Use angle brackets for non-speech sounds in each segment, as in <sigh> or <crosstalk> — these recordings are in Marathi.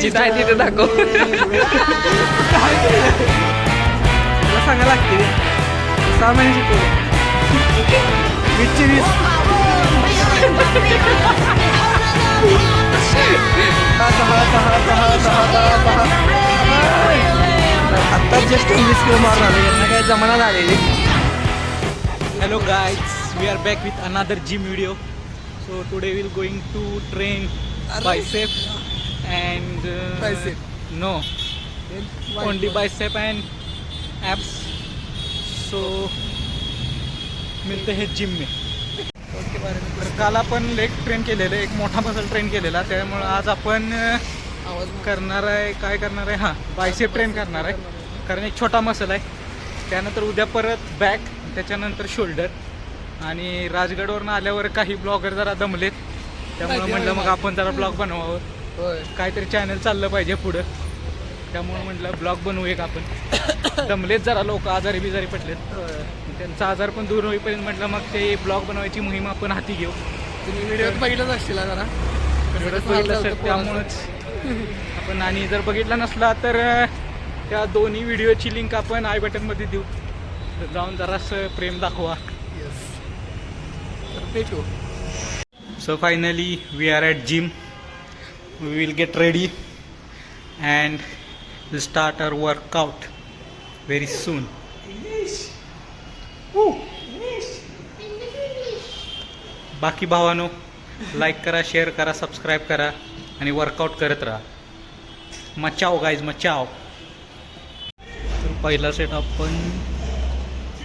जिथं आहे तिथे दाखव. मला सांगायला लागते. सहा महिने शिकवले. वीसची वीस दहा दहा दहा दहा दहा दहा दहा आत्ता जस्ट इंग्लिश किलो मारून आले यांना काय जमाना झालेली. Hello guys, we are back with another gym video. So today we'll going to train bicep. And uh, Tricep. no, only bicep. and abs. So मिळते हे जिम में तर काल आपण लेग ट्रेन केलेलं एक मोठा मसल ट्रेन केलेला त्यामुळे आज आपण अं, करणार आहे काय करणार आहे? हां बायसेप ट्रेन करणार आहे. कारण एक छोटा मसल आहे. त्यानंतर उद्या परत बॅक त्याच्यानंतर शोल्डर आणि राजगडवरून आल्यावर काही ब्लॉगर जरा दमलेत. त्यामुळे म्हटलं मग आपण जरा ब्लॉग बनवावं. होय काहीतरी चॅनल चाललं पाहिजे पुढं. त्यामुळे म्हटलं ब्लॉग बनवू एक आपण. दमलेत जरा लोक आजारी बिजारी पडलेत. त्यांचा आजार पण दूर होईपर्यंत म्हटलं मग ते ब्लॉग बनवायची मोहीम आपण हाती घेऊ. तुम्ही व्हिडिओ बघितलंच असतील जरा. असेल त्यामुळंच. आपण आणि जर बघितला नसला तर त्या दोन्ही व्हिडिओची लिंक आपण आय बटनमध्ये देऊ. तर जाऊन जरासं प्रेम दाखवा. तर So finally, we are at gym. We will get ready and we'll start our workout very soon. Woo. बाकी भावानो लाईक करा शेअर करा सबस्क्राईब करा आणि वर्कआउट करत राहा. मचाव गाईज मचाव. तर पहिला सेट आपण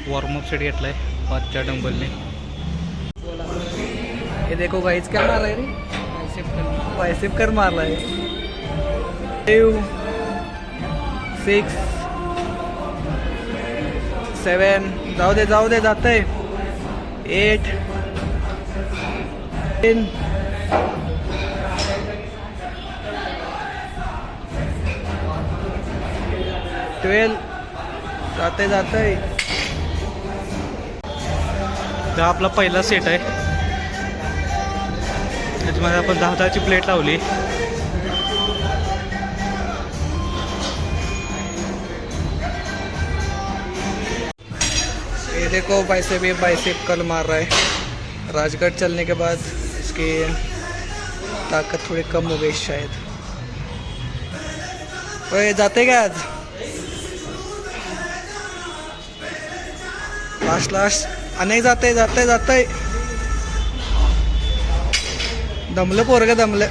वॉर्मअप सेट घेतलाय पाचच्या डंबलने ये देखो गाइस क्या मार है? रे बायसेप कर मारला आहे है सिक्स सेवन जाऊ दे जाऊ दे जात आहे एट टेन ट्वेल्व जाते जाते हा आपला पहिला सेट आहे. त्याच्यामध्ये आपण दहा दहाची प्लेट लावली. ये देखो बाइसेप ये बाइसेप कल मार रहा है। राजगढ़ चलने के बाद इसकी ताकत थोड़ी कम हो गई शायद। ओए जाते क्या आज? लास्ट लास्ट अनेक जाते जाते जाते। दमलं पोरग दमलं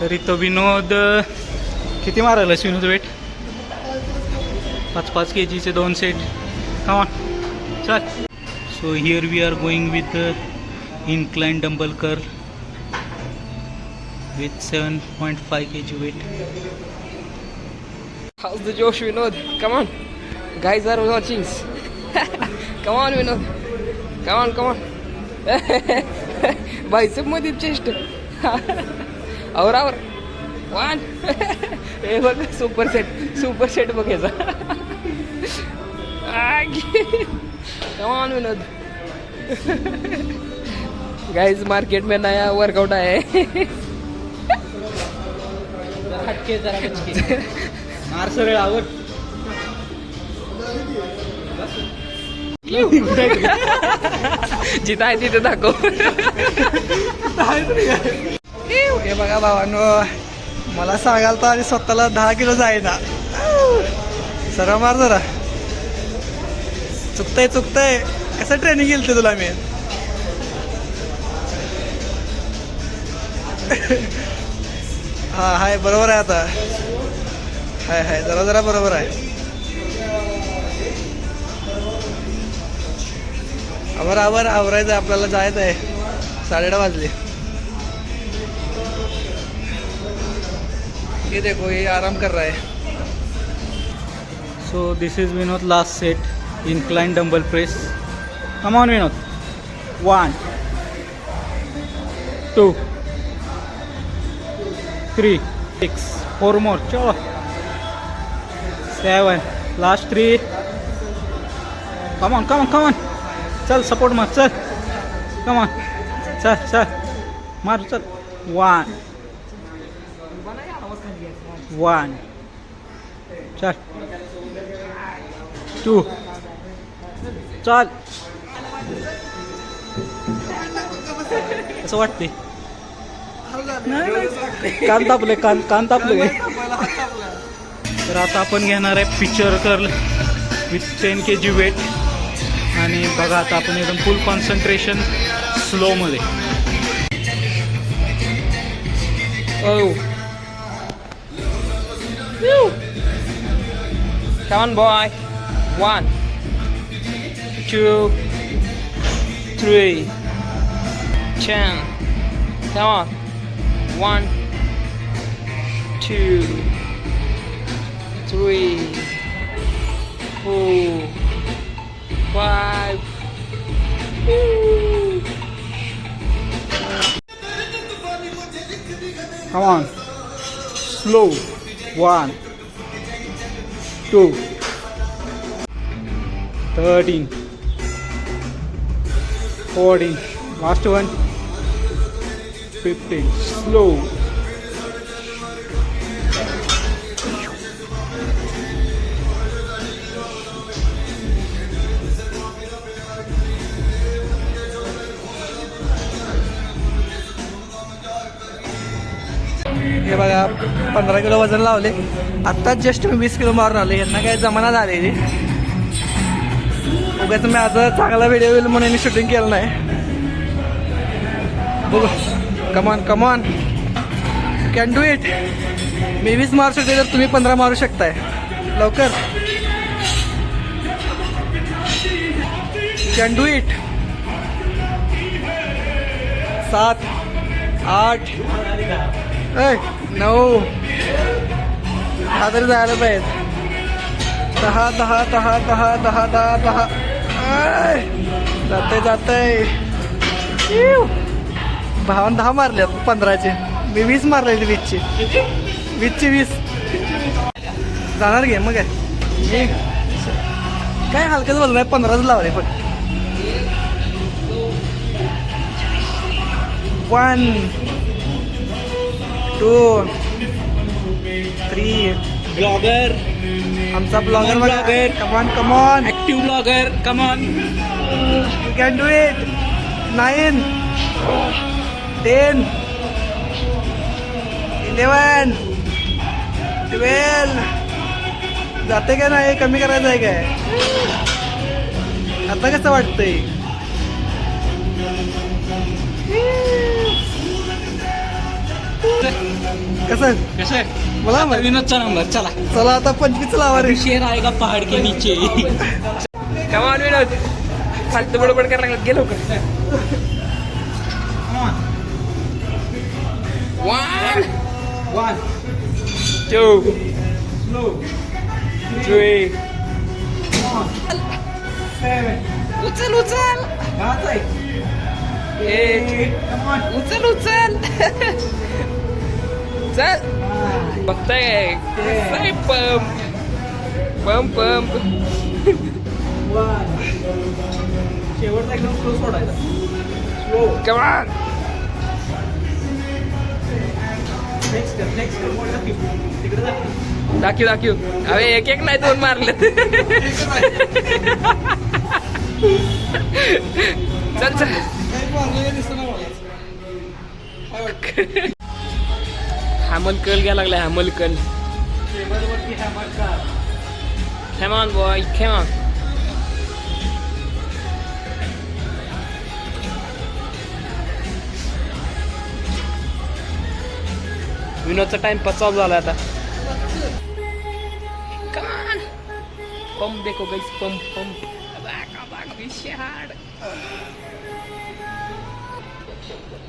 तरी तो विनोद किती मारायला विनोद वेट पाच पाच के जीचे दोन सेट कमा चल so here we are going with incline dumbbell curl with seven point five K G weight How's the Josh Vinod? Come on. Guys are watching. <laughs> come on, Vinod. Come मध्ये चेस्ट आवर आवर. वन हे बघ सुपर सेट सुपर सेट बघ याचा. कमान विनोद. गाइस मार्केट में नया वर्कआउट आया है हटके जरा मार आवर. जिथं आहे तिथे दाखव. हे बघा भावांनो मला सांगाल तर आणि स्वतःला दहा किलो जायना सरळ मार जरा. चुकतंय चुकतंय. कसं ट्रेनिंग केलं ते तुला मी? हा हाय बरोबर आहे आता. हाय हाय जरा जरा बरोबर आहे. आवर आवर आवरायचं आहे आपल्याला जायचं आहे. साडेडा वाजले. हे देखो हे आराम कर रहा है. So this is Vinod last set incline dumbbell press come on Vinod one two three six four more चोवा seven last three come come come on चल सपोर्ट मार चल. कम ऑन चल चल. मार चल. वन वन चल. टू चल. असं वाटते कान तापले कान कान तापले तर आता आपण घेणार आहे preacher curl with ten K G weight आणि बघा आता आपण एकदम full concentration स्लोमध्ये Oh. Come on, boy. One, two, three, ten. Come on. One, two, three, four, five. Come on. Slow. One. Two. Thirteen. Fourteen. Last one. Fifteen. Slow. पंधरा किलो वजन लावले. आत्ताच जस्ट मी वीस किलो मारून आले यांना काय जमाना झालेली. उगाच मी आज चांगला व्हिडिओ येईल म्हणून मी शूटिंग केलं नाही. बघू come on come on can do it मी वीस मारू शकते तर तुम्ही पंधरा मारू शकताय. लवकर. कॅन डू इट सात आठ. ऐ. नऊ. हा तरी जायला पाहिजे. दहा दहा दहा दहा दहा दहा दहा. जाते जाते जातंय. भावान दहा मारले पंधराचे. मी वीस मारले वीसचे. वीसचे वीस. जाणार घे मग काय? काय हलकंच बोललं नाही पंधराच लावले पण. वन टू थ्री ब्लॉगर आमचा ब्लॉगर बघा come on come on active blogger come on you can do it nine ten eleven twelve जाते का नाही कमी करायचं आहे काय? आता कसं वाटतंय? कसं कसं आहे? मला माहीत. विनोदचा नंबर चला. चला आता पंचवीस लावा रे. शेर आएगा पहाड के नीचे? On, विनोद फालतू बडबड करायला लागला. गेलो का? One, one two, slow three. Seven उचल उचल. एक उचल उचल. <laughs> चल बघताय पंप पंप पंप शेवटचा एकदम स्लो सोडायचा स्लो कमान नेक्स्ट नेक्स्ट तिकडे जा. दाखव दाखव अरे एक एक नाही दोन मारले <laughs> चल चल. <laughs> हॅमल कल घ्या लागलाय हॅमल कल। टेबलवरती बॉय खेमॉन विनोदचा टाइमपास चालू झाला आता. पंप देखो गाइस पंप पंप अबाक अबाक विशाड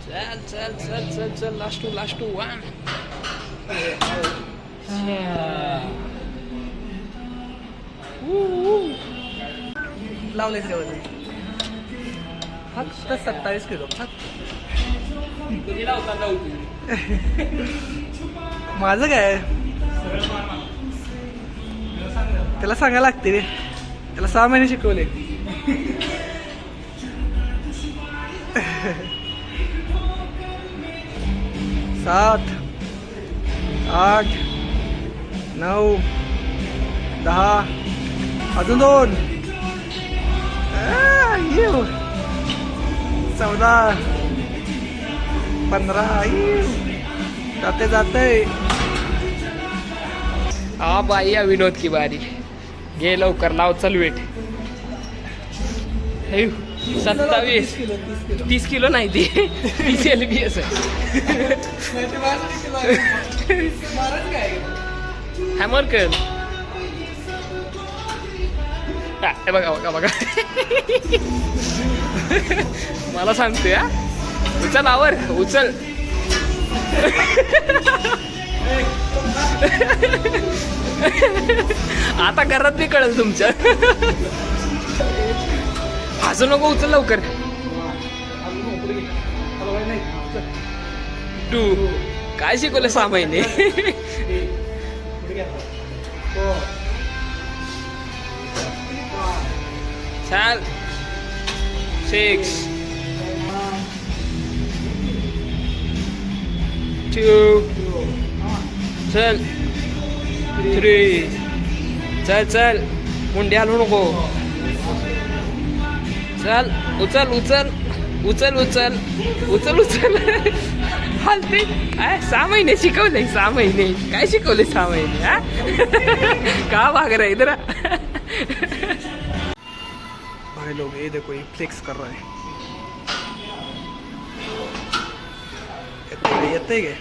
चल चल चल चल चल last two last two one लावलेच गवत फक्त सत्तावीस किलो फक्त. <laughs> माझं काय? त्याला सांगायला लागते रे. त्याला सहा महिने शिकवले. <laughs> सात. आठ नऊ दहा अजून दोन. चौदा पंधरा. जाते जाते. हा बाई या विनोद की बारी. घे लवकर लाव चल वेट. सत्तावीस. तीस किलो नाही ती. तीस एल बी एस हॅमर कर बघा बघा बघा मला सांगतोय हा उचल आवर उचल आता घरात बी कळेल तुमच्या हसू नको उचल लवकर टू काय शिकवलं सहा महिने चाल सिक्स टू चल थ्री चल चल मुंडे हलवू नको. चल उचल उचल उचल उचल उचल उचल. हालते काय सहा महिने शिकवले सहा महिने. काय शिकवले सहा महिने हा? का भाग रहा इधर? भाई लोग ये देखो ये फ्लेक्स कर रहा है. येते गे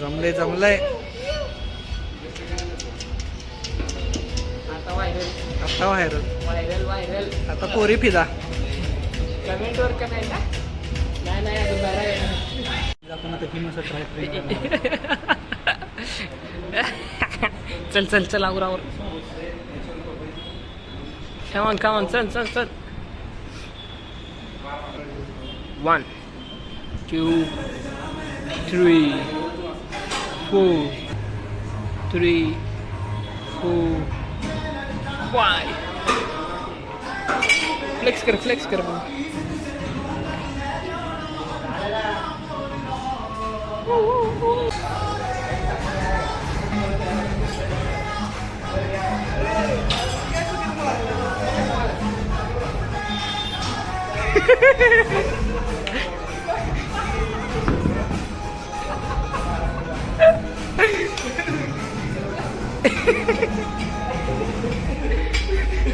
जमले जमलंय आता व्हायरल आता व्हायरल व्हायरल व्हायरल आता पोरी फिदा. कमेंट वर का नाही नाही <laughs> चल चल चल आवर आवर. कमान कमान चल चल चल. One two three four three four five flex कर फ्लेक्स कर मग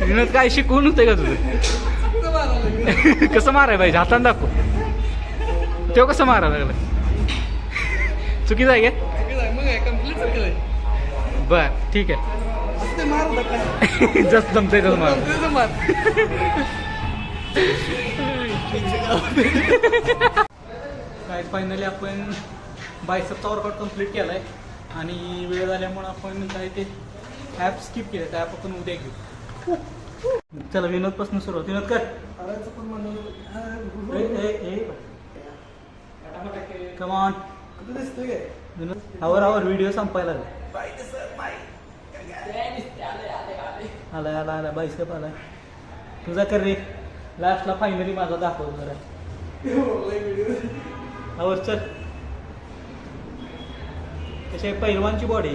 विनोद काय शिकवून होते का तुझं? कसं माराय पाहिजे? हाताने दाखव. तो कसं मारा लागला चुकीचं आहे का? बर ठीक आहे. <laughs> जस जमतंय तसं मार. मार. काय फायनली आपण बायसपचा वर्कआउट कंप्लीट केला आहे आणि वेळ झाल्यामुळे आपण काय ते ॲप स्किप केलं त्या ॲप आपण उद्या घेऊ. चला विनोदपासून सुरुवात. विनोद कर. कमॉन विनोद आवर आवर. व्हिडिओ संपायला आलाय आला आला बायसप आलाय. तुझा कर रे. लास्टला फायनली माझा दाखव जरा. आवर चल. कशी आहे? पैलवानची बॉडी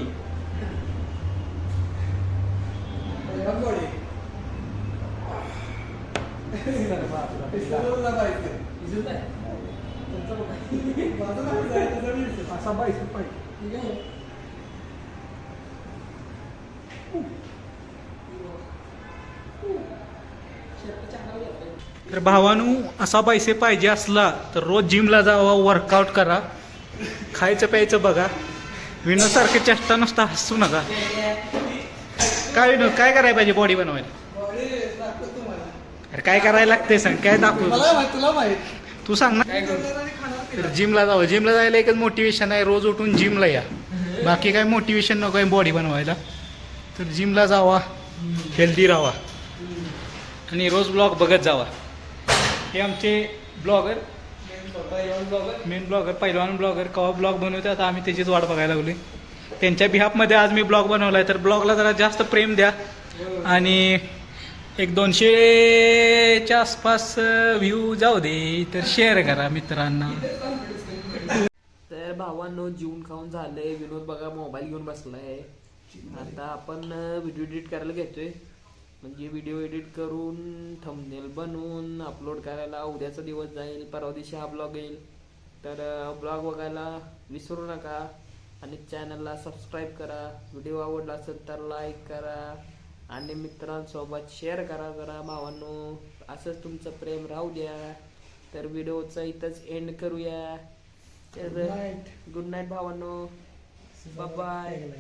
असा बायसेप पाहिजे तर भावानू असा पैसे पाहिजे असला तर रोज जिमला जावा वर्कआउट करा. खायचं प्यायचं बघा. विनोदसारखे चेष्टा नुसता हसू नका. काय विनोद काय करायला पाहिजे बॉडी बनवायला? अरे काय करायला लागते सांग काय दाखवू तू सांग ना. तर जिमला जावं. जिमला जायला एकच मोटिवेशन आहे रोज उठून जिमला या. बाकी काय मोटिवेशन नको आहे बॉडी बनवायला. तर जिमला जावा. हेल्दी राहा. आणि रोज ब्लॉग बघत जावा. हे आमचे ब्लॉगर मेन ब्लॉगर पहिलवान ब्लॉगर कवा ब्लॉग बनवते आता आम्ही त्याचीच वाट बघायला लागली त्यांच्या बिहापमध्ये आज मी ब्लॉग बनवलाय तर ब्लॉगला जरा जास्त प्रेम द्या. आणि एक दोनशेच्या आसपास व्ह्यू जाऊ दे तर शेअर करा मित्रांना. तर भावांनो जीवन खाऊन झालंय. विनोद बघा मोबाईल घेऊन बसलाय. आता आपण व्हिडिओ एडिट करायला घेतोय. म्हणजे व्हिडिओ एडिट करून थंबनेल बनवून अपलोड करायला उद्याचा दिवस जाईल परवा दिवशी हा ब्लॉग येईल. तर ब्लॉग बघायला विसरू नका आणि चॅनलला सबस्क्राईब करा. व्हिडिओ आवडला असेल तर लाईक करा आणि मित्रांसोबत शेअर करा जरा भावांनो. असंच तुमचं प्रेम राहू द्या. तर व्हिडिओचा इथंच एंड करूया. तर गुड नाईट भावांनो. बाय